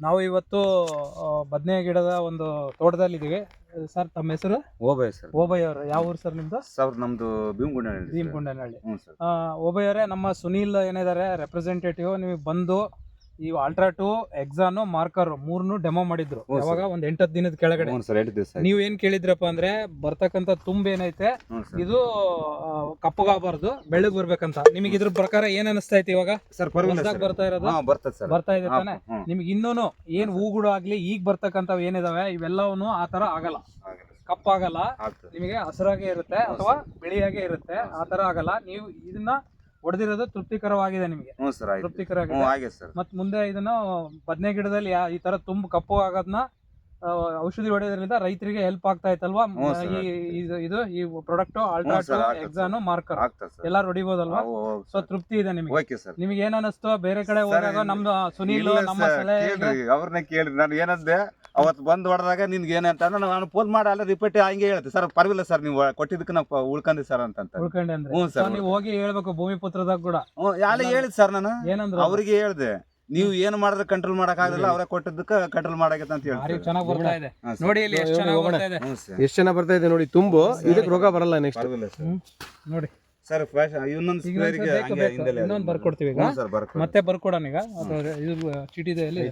ನಾವು ಇವತ್ತು ಬದನೆ ಗಿಡದ ಒಂದು ತೋಟದಲ್ಲಿದ್ದೀವಿ. ಸರ್ ತಮ್ಮ ಹೆಸರು? ಓಬಯ್ಯ ಸರ್. ಓಬಯ್ಯ ಅವರು. ಯಾವ ಊರು ಸರ್ ನಿಮ್ದು? ಸರ್ ನಮ್ದು ಭೀಮಗುಂಡನಹಳ್ಳಿ ಭೀಮಗುಂಡನಹಳ್ಳಿ. ಹ್ಞೂ ಸರ್. ಓಬಯ್ಯ ಅವರೇ ನಮ್ಮ ಸುನೀಲ್ ಏನಿದ್ದಾರೆ ರೆಪ್ರೆಸೆಂಟೇಟಿವ್ ನಿಮಗೆ ಬಂದು ಈ ಅಲ್ಟ್ರಾ ಟು ಎಕ್ಸಾನು ಮಾರ್ಕರ್ ಮೂರ್ನು ಡೆಮೋ ಮಾಡಿದ್ರು. ಹ್ಞೂ ಒಂದು ಯಾವಾಗ? ಒಂದ್ ಎಂಟತ್ತು ದಿನದ ಕೆಳಗಡೆ. ಹ್ಞೂ ಸರ್ ಎರಡು ದಿವಸ ನೀವ್ ಏನ್ ಕೇಳಿದ್ರಪ್ಪ ಅಂದ್ರೆ ಬರ್ತಕ್ಕಂತ ತುಂಬ ಏನೈತೆ ಹ್ಞೂ ಸರ್. ಇದು ಆ, ಕಪ್ಪಗಾಗಬಾರ್ದು ಬೆಳ್ಳಗ್ ಬರ್ಬೇಕಂತ. ನಿಮಗೆ ಇದ್ರ ಪ್ರಕಾರ ಏನ್ ಅನಿಸ್ತಾ ಐತಿ ಇವಾಗ? ಸರ್ ಪರವಾಗಿಲ್ಲ ಹೊಸ್ದಾಗ್ ಸರ್. ಬರ್ತಾ ಇರೋದು? ಹಾಂ ಬರ್ತದೆ ಸರ್. ಬರ್ತಾ ಇದೆ ತಾನೇ? ಹ್ಞೂ. ನಿಮ್ಗೆ ಇನ್ನೂನು ಏನ್ ಹೂಗಳು ಆಗ್ಲಿ ಈಗ ಬರ್ತಕ್ಕಂಥವು ಏನಿದಾವೆ ಇವೆಲ್ಲವೂ ಆ ತರ ಆಗಲ್ಲ. ಆಗಲ್ಲ ಸರ್. ಕಪ್ಪಾಗಲ್ಲ. ಆಗ್ತದೆ. ನಿಮಗೆ ಹಸಿರಾಗೆ ಇರುತ್ತೆ ಅಥವಾ ಬಿಳಿಯಾಗೆ ಇರುತ್ತೆ. ಆ ತರ ಆಗಲ್ಲ. ನೀವು ಇದನ್ನ ಹೊಡೆದಿರೋದು ತೃಪ್ತಿಕರವಾಗಿದೆ ನಿಮಗೆ. ಹ್ಞೂ ಸರ್ ಆಯ್ತು. ಹ್ಞೂ ತೃಪ್ತಿಕರವಾಗಿದೆ ಹಾಗೆ ಸರ್. ಮತ್ ಮುಂದೆ ಇದನ್ನ ಬದನೆ ಗಿಡದಲ್ಲಿ ಯಾ- ಈ ತರ ತುಂಬ ಕಪ್ಪು ಆಗೋದನ್ನ ಆ, ಔಷಧಿ ಹೊಡೆಯೋದ್ರಿಂದ ರೈತರಿಗೆ ಹೆಲ್ಪ್ ಆಗ್ತಾ ಇತ್ತಲ್ವಾ? ಹ್ಞೂ sir, ಈ ಇದು ಇದು ಈ ಪ್ರಾಡಕ್ಟ್ ಹ್ಞೂ ಅಲ್ಟ್ರಾ sir, ಆಗ್ತದೆ ಎಕ್ಸಾನು ಮಾರ್ಕರ್ ಆಗ್ತದೆ ಸರ್. ಎಲ್ಲಾರು ಹೊಡಿಬೋದಲ್ವಾ? ಸೊ ತೃಪ್ತಿ ಇದೆ ನಿಮಗೆ? Okay sir. ನಿಮಗೆ ಏನ್ ಅನಿಸ್ತು? ಬೇರೆ ಕಡೆ Sir, ಹೋದಾಗ ನಮ್ದು ಸುನೀಲ್ ಇಲ್ಲ ನಮ್ಮ ಸಲಹೆ ಸಲಹೆಗೆ ಕೇಳ್ರಿ ಅವ್ರನ್ನ ಕೇಳ್ರಿ. ನಾನು ಏನಂದೆ ಅವತ್ತು ಬಂದು ಹೊಡೆದಾಗ ನಿನ್ಗೆ ಏನಂತ ನಾನು ಫೋನ್ ಮಾಡಿ ಅಲ್ಲ ರಿಪೀಟ್ ಹಂಗೆ ಹೇಳ್ತೀನಿ ಸರ್ ಪರವಾಗಿಲ್ಲ ಸರ್ ನೀವು ಕೊಟ್ಟಿದ್ದಕ್ಕೆ ನಾವು ಉಳ್ಕೊಂಡಿ ಸರ್ ಅಂತ ಉಳ್ಕೊಂಡೆ ಅಂದ್ರೆ? ಹ್ಞೂ ಸರ್ ನೀವು ಹೋಗಿ ಹೇಳ್ಬೇಕು ಭೂಮಿ ಪುತ್ರದಾಗ ಕೂಡ. ಹ್ಞೂ ಯಾಳೆ ಹೇಳಿದ್ ಸರ್ ನಾನು ಏನಂದ್ರೆ? ಅವ್ರಿಗೆ ಹೇಳ್ದೆ ನೀವು ಏನ್ ಮಾಡಿದ್ರೆ ಕಂಟ್ರೋಲ್ ಮಾಡಕ್ ಆಗಲ್ಲ ಅವ್ರೇ ಕೊಟ್ಟಿದ್ದಕ್ಕೆ ಕಂಟ್ರೋಲ್ ಮಾಡಾಕತ್ತ ಅಂತ ಹೇಳಿ ಚೆನ್ನಾಗಿ ಬರ್ತಾ ಇದೆ. ನೋಡಿ ಇಲ್ಲಿ ಎಷ್ಟು ಚೆನ್ನಾಗಿ ಬರ್ತಾ ಇದೆ. ಸರ್. ಎಷ್ಟು ಜನ ಬರ್ತಾ ಇದೆ ನೋಡಿ ತುಂಬು. ಇದಕ್ಕೆ ರೋಗ ಬರಲ್ಲ ನೆಕ್ಸ್ಟ್ ಸರ್. ನೋಡಿ. ಸರ್ ಫ್ಯಾಶ್ ಇನ್ನೊಂದು ಸ್ಕ್ವೇರ್ಗೆ ಹಂಗೆ ಬೇಕು. ಇನ್ನೊಂದು ಬರ್ಕೊಡ್ತೀವಿ ಈಗ. ಮತ್ತೆ ಬರ್ಕೊಡೋಣ ಈಗ. ಚೀಟಿದೆ ಇದು ಚೀಟಿ ಇದೆ ಎಲ್ಲಿ